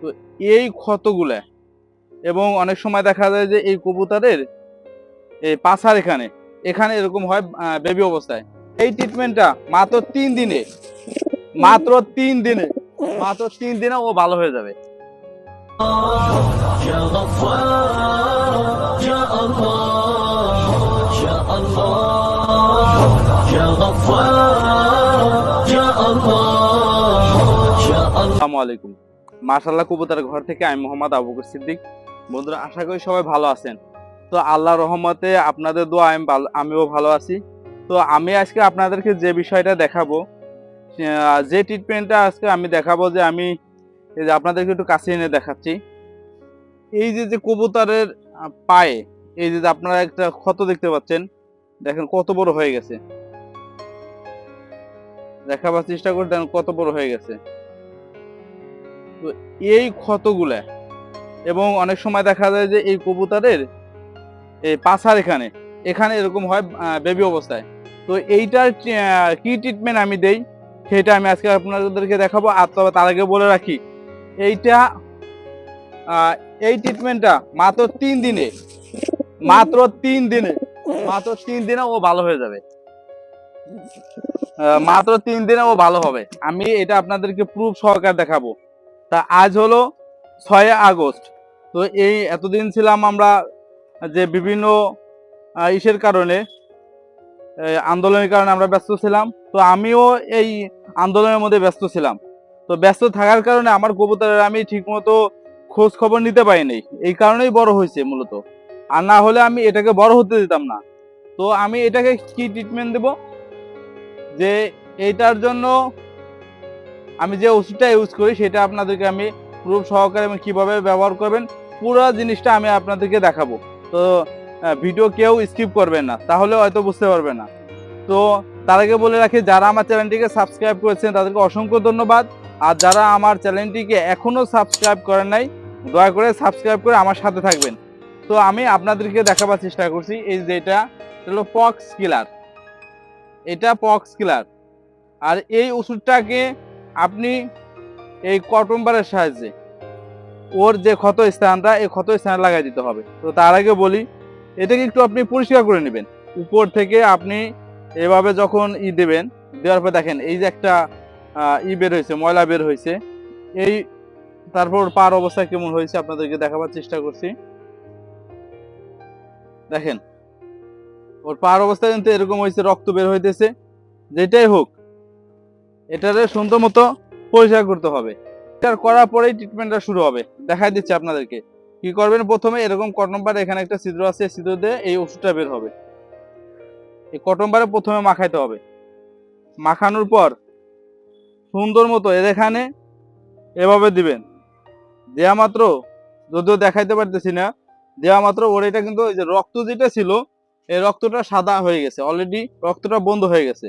তো এই ক্ষতগুলা। এবং অনেক সময় দেখা যায় যে এই কবুতরের এই পাছার এখানে এখানে এরকম হয় বেবি অবস্থায়। এই ট্রিটমেন্টটা মাত্র তিন দিনে, মাত্র তিন দিনে, মাত্র তিন দিনে ও ভালো হয়ে যাবে। আসসালামু আলাইকুম। মাশাল্লাহ কবুতর ঘর থেকে আমি মোহাম্মদ আবু বকর সিদ্দিক। বন্ধুরা, আশা করি সবাই ভালো আছেন। তো আল্লাহ রহমতে আপনাদের দোয়া, আমি আমিও ভালো আছি। তো আমি আজকে আপনাদেরকে যে বিষয়টা দেখাবো যে ট্রিটমেন্টটা আজকে আমি দেখাবো যে আমি, এই যে আপনাদেরকে একটু কাছে এনে দেখাচ্ছি। এই যে যে কবুতরের পায়ে, এই যে আপনারা একটা ক্ষত দেখতে পাচ্ছেন, দেখেন কত বড় হয়ে গেছে। দেখাবার চেষ্টা করে দেখেন কত বড় হয়ে গেছে। তো এই ক্ষতগুলা। এবং অনেক সময় দেখা যায় যে এই কবুতরের এই পাছার এখানে এখানে এরকম হয় বেবি অবস্থায়। তো এইটার কি ট্রিটমেন্ট আমি দেই, সেটা আমি আজকে আপনাদেরকে দেখাবো। আর তবে তার আগে বলে রাখি, এইটা এই ট্রিটমেন্টটা মাত্র তিন দিনে, মাত্র তিন দিনে, মাত্র তিন দিনে ও ভালো হয়ে যাবে। মাত্র তিন দিনে ও ভালো হবে। আমি এটা আপনাদেরকে প্রুফ সহকার দেখাবো। তা আজ হলো ছয় আগস্ট। তো এই এতদিন ছিলাম আমরা যে বিভিন্ন ইসের কারণে আন্দোলনের কারণে আমরা ব্যস্ত ছিলাম। তো আমিও এই আন্দোলনের মধ্যে ব্যস্ত ছিলাম। তো ব্যস্ত থাকার কারণে আমার কবুতরের আমি ঠিকমতো খোঁজ খবর নিতে পারিনি। এই কারণেই বড় হয়েছে মূলত। আর না হলে আমি এটাকে বড় হতে দিতাম না। তো আমি এটাকে কি ট্রিটমেন্ট দেব? যে এইটার জন্য আমি যে ওষুধটা ইউজ করি, সেটা আপনাদেরকে আমি প্রুফ সহকারে এবং কীভাবে ব্যবহার করবেন, পুরো জিনিসটা আমি আপনাদেরকে দেখাবো। তো ভিডিও কেউ স্কিপ করবেন না, তাহলে হয়তো বুঝতে পারবেন না। তো, তার আগে বলে রাখি, যারা আমার চ্যানেলটিকে সাবস্ক্রাইব করেছেন, তাদেরকে অসংখ্য ধন্যবাদ। আর যারা আমার চ্যানেলটিকে এখনও সাবস্ক্রাইব করেন নাই, দয়া করে সাবস্ক্রাইব করে আমার সাথে থাকবেন। তো, আমি আপনাদেরকে দেখাবার চেষ্টা করছি, এই যে এটা হলো পক্স কিলার এটা পক্স কিলার আর এই ওষুধটাকে আপনি এই কটন বারের সাহায্যে ওর যে ক্ষত স্থানটা, এই ক্ষত স্থানে লাগাই দিতে হবে। তো তার আগে বলি, এটাকে একটু আপনি পরিষ্কার করে নেবেন। উপর থেকে আপনি এভাবে যখন ই দেবেন, দেওয়ার পর দেখেন, এই যে একটা ই বের হয়েছে, ময়লা বের হয়েছে। এই, তারপর পার অবস্থা কেমন হয়েছে আপনাদেরকে দেখাবার চেষ্টা করছি। দেখেন, ওর পার অবস্থা কিন্তু এরকম হয়েছে, রক্ত বের হইতেছে। যেটাই হোক এটারে সুন্দর মতো পরিষ্কার করতে হবে। এটা করার পরেই ট্রিটমেন্টটা শুরু হবে। দেখাই দিচ্ছি আপনাদেরকে। কি করবেন? প্রথমে এরকম কটন বার এখানে একটা ছিদ্র আছে ছিদ্র দিয়ে এই ওষুধটা বের হবে। এই কটন বারে প্রথমে মাখাইতে হবে। মাখানোর পর সুন্দর মতো এর এখানে এভাবে দিবেন। দেয়া মাত্র, যদিও দেখাইতে পারতেছি না দেওয়া মাত্র ওর এটা কিন্তু ওই যে রক্ত যেটা ছিল, এই রক্তটা সাদা হয়ে গেছে। অলরেডি রক্তটা বন্ধ হয়ে গেছে।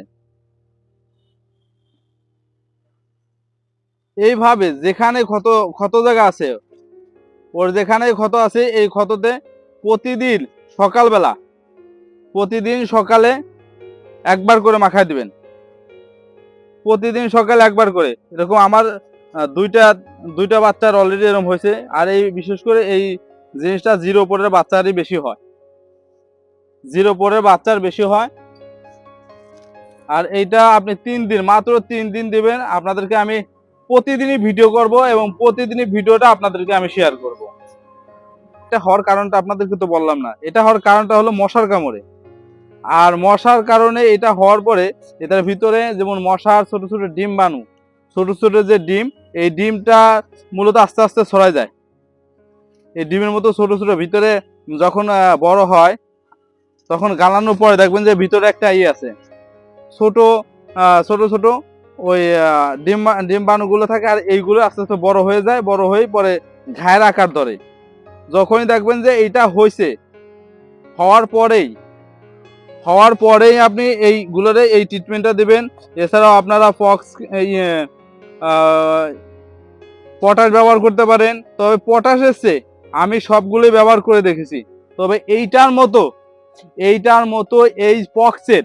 এইভাবে যেখানে ক্ষত ক্ষত জায়গা আছে, ওর যেখানে ক্ষত আছে, এই ক্ষততে প্রতিদিন সকালবেলা, প্রতিদিন সকালে একবার করে মাখায় দিবেন। প্রতিদিন সকালে একবার করে। এরকম আমার দুইটা দুইটা বাচ্চার অলরেডি এরকম হয়েছে। আর এই বিশেষ করে এই জিনিসটা জিরো পরের বাচ্চারই বেশি হয়। জিরো পরের বাচ্চার বেশি হয়। আর এইটা আপনি তিন দিন, মাত্র তিন দিন দিবেন। আপনাদেরকে আমি প্রতিদিনই ভিডিও করব এবং প্রতিদিনই ভিডিওটা আপনাদেরকে আমি শেয়ার করব। এটা হওয়ার কারণটা আপনাদেরকে তো বললাম না। এটা হওয়ার কারণটা হলো মশার কামড়ে। আর মশার কারণে এটা হওয়ার পরে এটার ভিতরে যেমন মশার ছোট ছোট ডিম বানু, ছোট ছোট যে ডিম, এই ডিমটা মূলত আস্তে আস্তে ছড়ায় যায়। এই ডিমের মতো ছোট ছোট ভিতরে যখন বড় হয়, তখন গালানোর পরে দেখবেন যে ভিতরে একটা ইয়ে আছে। ছোট ছোট ছোট ওই আহ, ডিম বা- থাকে আর এইগুলো আস্তে আস্তে বড় হয়ে যায় বড় হয়ে পরে ঘায়ের আকার ধরে। যখনই দেখবেন যে এইটা হয়েছে হওয়ার পরেই হওয়ার পরেই আপনি এইগুলোরে এই ট্রিটমেন্টটা দেবেন। এছাড়াও আপনারা ফক্স এই পটাশ ব্যবহার করতে পারেন। তবে পটাশ এসছে আমি সবগুলোই ব্যবহার করে দেখেছি। তবে এইটার মতো এইটার মতো এই পক্সের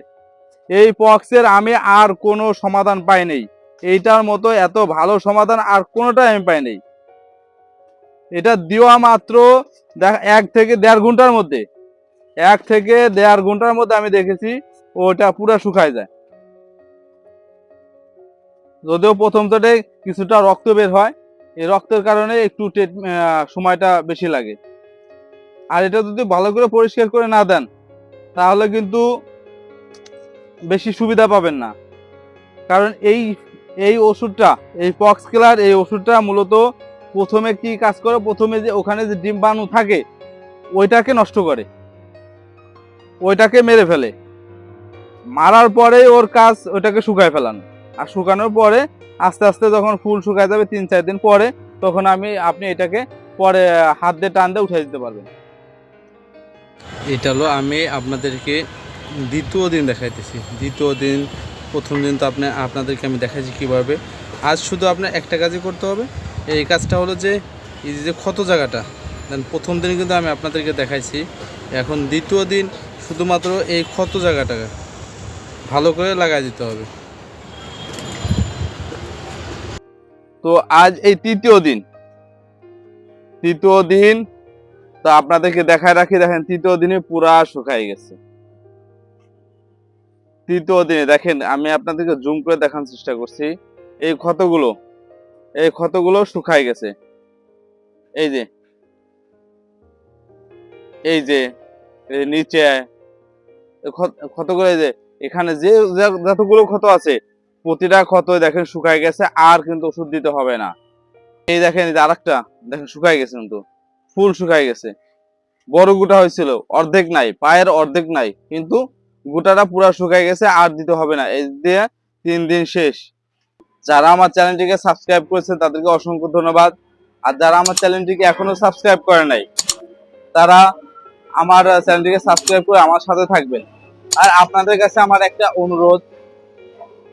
এই পক্সের আমি আর কোনো সমাধান পাই নাই। এইটার মতো এত ভালো সমাধান আর কোনোটাই আমি পাই নাই। এটা দেওয়া মাত্র এক থেকে দেড় ঘণ্টার মধ্যে। এক থেকে দেড় ঘণ্টার মধ্যে আমি দেখেছি ওটা পুরো শুকায় যায়। যদিও প্রথম তো কিছুটা রক্ত বের হয়, এই রক্তের কারণে একটু সময়টা বেশি লাগে। আর এটা যদি ভালো করে পরিষ্কার করে না দেন, তাহলে কিন্তু বেশি সুবিধা পাবেন না। কারণ এই এই ওষুধটা, এই পক্স কিলার, এই ওষুধটা মূলত প্রথমে কি কাজ করে? প্রথমে যে ওখানে যে ডিম্বাণু থাকে, ওইটাকে নষ্ট করে। ওইটাকে মেরে ফেলে। মারার পরে ওর কাজ ওইটাকে শুকায় ফেলানো। আর শুকানোর পরে আস্তে আস্তে যখন ফুল শুকায় যাবে তিন চার দিন পরে, তখন আমি, আপনি এটাকে পরে, হাত দিয়ে টান দিয়ে উঠে দিতে পারবেন। এটা হলো আমি আপনাদেরকে দ্বিতীয় দিন দেখাইতেছি। দ্বিতীয় দিন, প্রথম দিন তো আপনি আপনাদেরকে আমি দেখাইছি কীভাবে। আজ শুধু আপনার একটা কাজই করতে হবে। এই কাজটা হলো যে, এই যে ক্ষত জায়গাটা, দেন প্রথম দিন কিন্তু আমি আপনাদেরকে দেখাইছি। এখন দ্বিতীয় দিন শুধুমাত্র এই ক্ষত জায়গাটাকে ভালো করে লাগাই দিতে হবে। তো আজ এই তৃতীয় দিন। তৃতীয় দিন, তো আপনাদেরকে দেখায় রাখি, দেখেন তৃতীয় দিনে পুরা শুকাই গেছে। তৃতীয় দিনে, দেখেন, আমি আপনাদেরকে জুম করে দেখানোর চেষ্টা করছি। এই ক্ষতগুলো এই ক্ষতগুলো শুকাই গেছে। এই যে এই যে নিচে ক্ষতগুলো এই যে, এখানে যে, যতগুলো ক্ষত আছে, প্রতিটা ক্ষত দেখেন শুকায় গেছে, আর কিন্তু ওষুধ দিতে হবে না। এই দেখেন, এই যে আরেকটা, দেখেন শুকায় গেছে কিন্তু, ফুল শুকায় গেছে। বড় গুটা হয়েছিল, অর্ধেক নাই, পায়ের অর্ধেক নাই, কিন্তু গুটাটা পুরো শুকায় গেছে, আর দিতে হবে না। এই দিয়ে তিন দিন শেষ। যারা আমার চ্যানেলটিকে সাবস্ক্রাইব করেছে, তাদেরকে অসংখ্য ধন্যবাদ। আর যারা আমার চ্যানেলটিকে এখনও সাবস্ক্রাইব করে নাই, তারা আমার চ্যানেলটিকে সাবস্ক্রাইব করে আমার সাথে থাকবেন। আর আপনাদের কাছে আমার একটা অনুরোধ।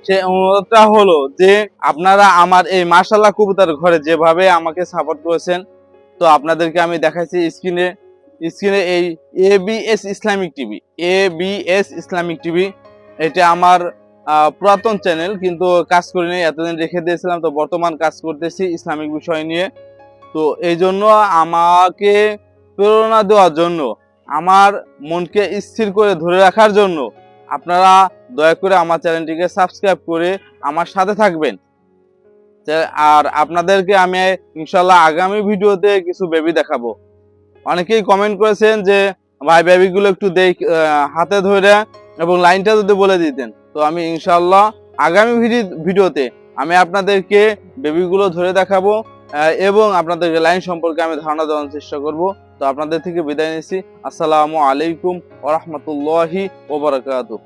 সেই অনুরোধটা হলো যে, আপনারা আমার এই মার্শাল্লাহ কবুতর ঘরে যেভাবে আমাকে সাপোর্ট করেছেন, তো আপনাদেরকে আমি দেখাইছি স্ক্রিনে স্ক্রিনে এই A S Islamic TV A S Islamic TV এটা আমার পুরাতন চ্যানেল কিন্তু কাজ করিনি, এতদিন রেখে দিয়েছিলাম, তো বর্তমান কাজ করতেছি ইসলামিক বিষয় নিয়ে। তো এই জন্য আমাকে প্রেরণা দেওয়ার জন্য, আমার মনকে স্থির করে ধরে রাখার জন্য, আপনারা দয়া করে আমার চ্যানেলটিকে সাবস্ক্রাইব করে আমার সাথে থাকবেন। আর আপনাদেরকে আমি ইনশাল্লাহ আগামী ভিডিওতে কিছু বেবি দেখাবো। অনেকেই কমেন্ট করেছেন যে, ভাই, বেবিগুলো একটু দেখ হাতে ধরে এবং লাইনটা যদি বলে দিতেন। তো আমি ইনশাল্লাহ আগামী ভিডি- ভিডিওতে আমি আপনাদেরকে বেবিগুলো ধরে দেখাবো এবং আপনাদেরকে লাইন সম্পর্কে আমি ধারণা দেওয়ার চেষ্টা করব। তো আপনাদের থেকে বিদায় নিচ্ছি। আসসালামু আলাইকুম ওরহমতুল্লাহি ওবরাকাতুহ